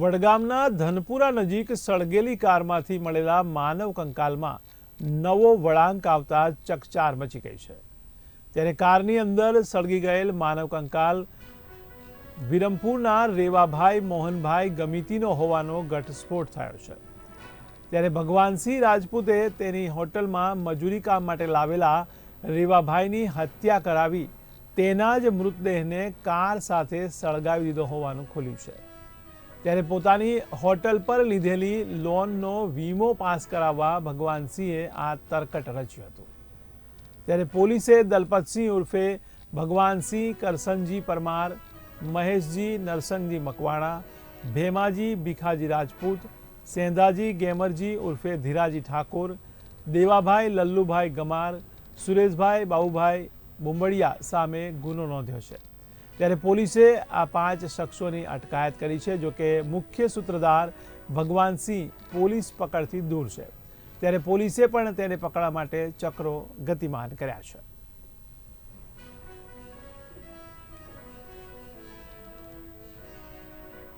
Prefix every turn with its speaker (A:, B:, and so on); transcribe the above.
A: વડગામના ધનપુરા નજીક સળગેલી કારમાંથી મળેલા માનવ કંકાલમાં નવો વળાંક આવતા ચકચાર મચી ગઈ છે. ત્યારે કારની અંદર સળગી ગયેલ માનવ કંકાલ વિરમપુરના રેવાભાઈ મોહનભાઈ ગમિતીનો હોવાનો ઘટસ્ફોટ થયો છે. ત્યારે ભગવાનસિંહ રાજપૂતે તેની હોટલમાં મજૂરી કામ માટે લાવેલા રેવાભાઈની હત્યા કરાવી તેના જ મૃતદેહને કાર સાથે સળગાવી દીધો હોવાનું ખુલ્યું છે. ત્યારે પોતાની હોટલ પર લીધેલી લોનનો વીમો પાસ કરાવવા ભગવાનસિંહે આ તરકટ રચ્યું હતું. ત્યારે પોલીસે દલપતસિંહ ઉર્ફે ભગવાનસિંહ કરસનજી પરમાર, મહેશજી નરસંગજી મકવાણા, ભેમાજી ભીખાજી રાજપૂત, સેંધાજી ગેમરજી ઉર્ફે ધીરાજી ઠાકોર, દેવાભાઈ લલ્લુભાઈ ગમાર, સુરેશભાઈ બાઉભાઈ બુંબડિયા સામે ગુનો નોંધ્યો છે. ત્યારે પોલીસે આ પાંચ શખ્સોની અટકાયત કરી છે જોકે મુખ્ય સૂત્રધાર ભગવાનસિંહ પોલીસ પકડથી દૂર છે. ત્યારે પોલીસે પણ તેને પકડવા માટે ચક્રો ગતિમાન કર્યા છે.